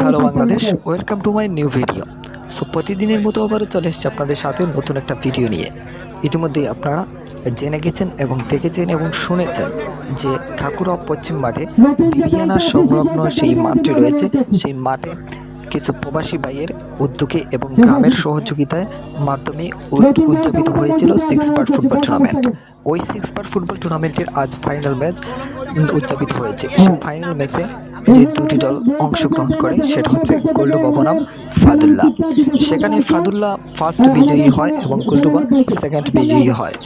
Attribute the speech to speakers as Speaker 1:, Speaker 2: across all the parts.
Speaker 1: Hello Bangladesh welcome to my new video so প্রতিদিনের মতো আবারও চলে এসেছে আপনাদের সাথে নতুন একটা ভিডিও নিয়ে। ইতিমধ্যে আপনারা জেনে গেছেন এবং দেখেছেন এবং শুনেছেন যে ঠাকুরা পশ্চিম মাঠে বিবিয়ানা সংলগ্ন সেই মাঠটি রয়েছে। সেই মাঠে কিছু প্রবাসী ভাইয়ের উদ্যোগে এবং গ্রামের সহযোগিতায় মাধ্যমে উদযাপিত হয়েছিল সিক্স পার্ট ফুটবল টুর্নামেন্ট ওই সিক্স পার্ট ফুটবল টুর্নামেন্টের আজ ফাইনাল ম্যাচ উদযাপিত হয়েছে। ফাইনাল ম্যাচে যে দুটি দল অংশগ্রহণ করে, সেটা হচ্ছে গোল্ডুবা বনাম ফাদুল্লাহ। সেখানে ফাদুল্লাহ ফার্স্ট বিজয়ী হয় এবং গোল্ডুবা সেকেন্ড বিজয়ী হয়।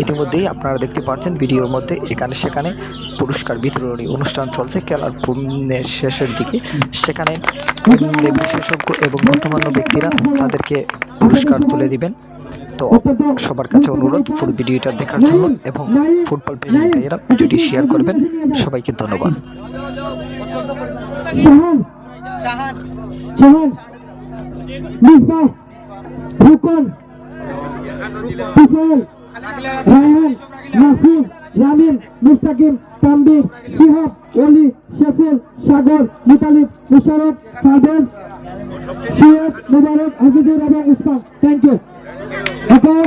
Speaker 1: ইতিমধ্যেই আপনারা দেখতে পাচ্ছেন ভিডিওর মধ্যে এখানে সেখানে পুরস্কার বিতরণী অনুষ্ঠান চলছে খেলার শেষের দিকে সেখানে বিশেষজ্ঞ এবং গণ্যমান্য ব্যক্তিরা তাদেরকে পুরস্কার তুলে দিবেন তো সবার কাছে অনুরোধ ফুল ভিডিওটা দেখার জন্য এবং ফুটবল প্রেমী ভিডিওটি শেয়ার করবেন সবাইকে ধন্যবাদ
Speaker 2: রায়হান রামিম, মুস্তাকিম তানবীর শিহাব অলি শেফুল, সাগর, মুতালিব, মুশারফ সুয়েজ মুবারক থ্যাংক ইউ এখন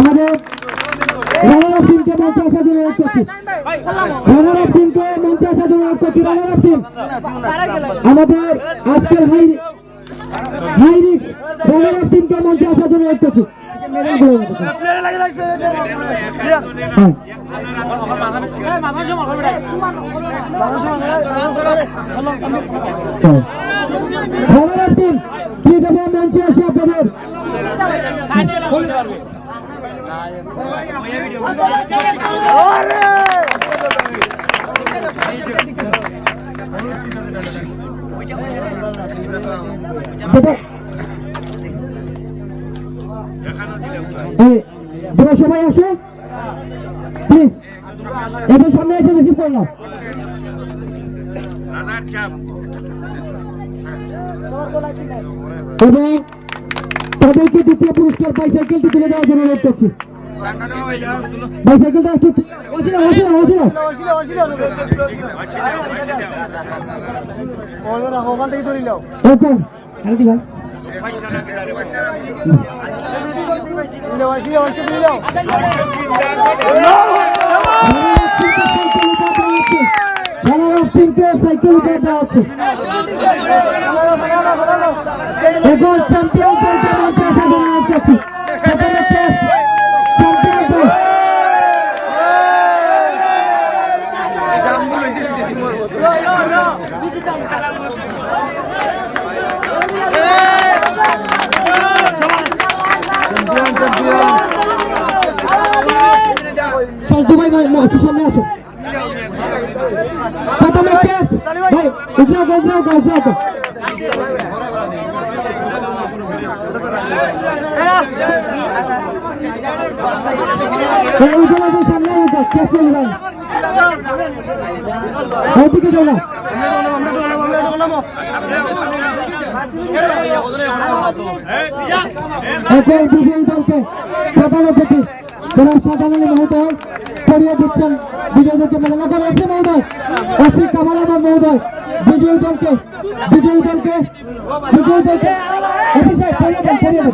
Speaker 2: আমাদের আমাদের আজকের হাই টিমকে মঞ্চে আসার জন্য কি দেবো মঞ্চে আসে আপনাদের যেটা তোরা সবাই আসো। প্লিজ এদের সামনে এসে রিসিভ করলাম। এবং তাদেরকে দ্বিতীয় পুরস্কার বাইসাইকেলটি তুলে দেওয়ার জন্য অনুরোধ করছি। বাইসাইকেলটা একটু ওসিলা ওসিলা ওসিলা ওকে। আরে দিবা সাইকেল উপরে দেওয়া হচ্ছে এখন চ্যাম্পিয়ন দলকে মঞ্চে আসার জন্য অনুরোধ করছি প্রথমে টেস্ট চ্যাম্পিয়ন দল সজদু ভাই ভাই, একটু সামনে আসো। প্রথমে টেস্ট ভাই গো উঠলাও গো এই উঠলাও গো সামনে উঠো টেস্ট চলে ভাই ওইদিকে চলো। এখন বিজয়ী দলকে প্রধান অতিথি জনাব শাহজাহান আলী মহোদয় করিয়ে দিচ্ছেন বিজয়ী দলকে মেলা লাগান আছে মহোদয় ওসি কামাল আহমদ মহোদয় বিজয়ী দলকে বিজয়ী দলকে বিজয়ী দলকে ওসি সাহেব করিয়ে দেন করিয়ে দেন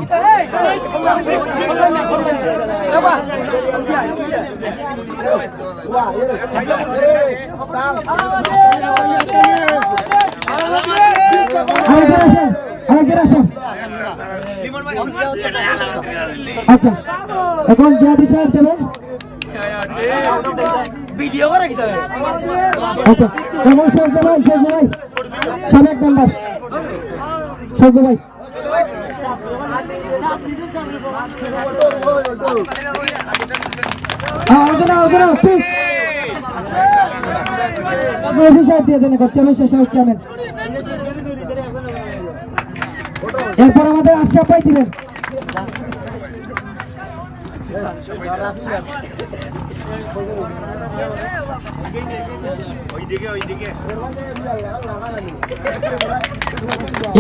Speaker 2: আরেকজন আসেন আরেকজন আসেন আচ্ছা এখন জিয়াদি সাহেব দেবেন।
Speaker 3: ভিডিও করে কি তবে
Speaker 2: আচ্ছা এখন সৌর্য ভাই সৌর্য ভাই। সাবেক মেম্বার সৌর্য ভাই। হ্যাঁ অর্জনা অর্জনা প্লিজ রবি সাহেব দিয়ে দেন চেয়ারম্যান শেষ হোক চেয়ারম্যান এরপর আমাদের আশরাফ ভাই দিবেন।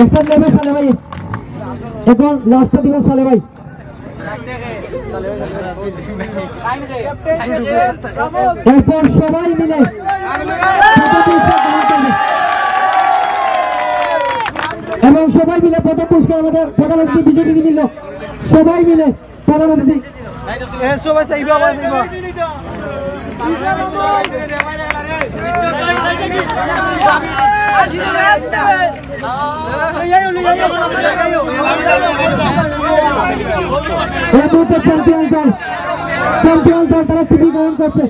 Speaker 2: একটা নেবে সালে ভাই। এখন লাস্টটা দিবেন সালে ভাই। এরপর সবাই মিলে সবাই মিলে প্রথম পুরস্কার আমাদের প্রধান অতিথি বিজেপি নিল সবাই মিলে প্রধান অতিথি এই মুহূর্তে চ্যাম্পিয়ন দল চ্যাম্পিয়ন দল তারা ছুটি গ্রহণ করছে।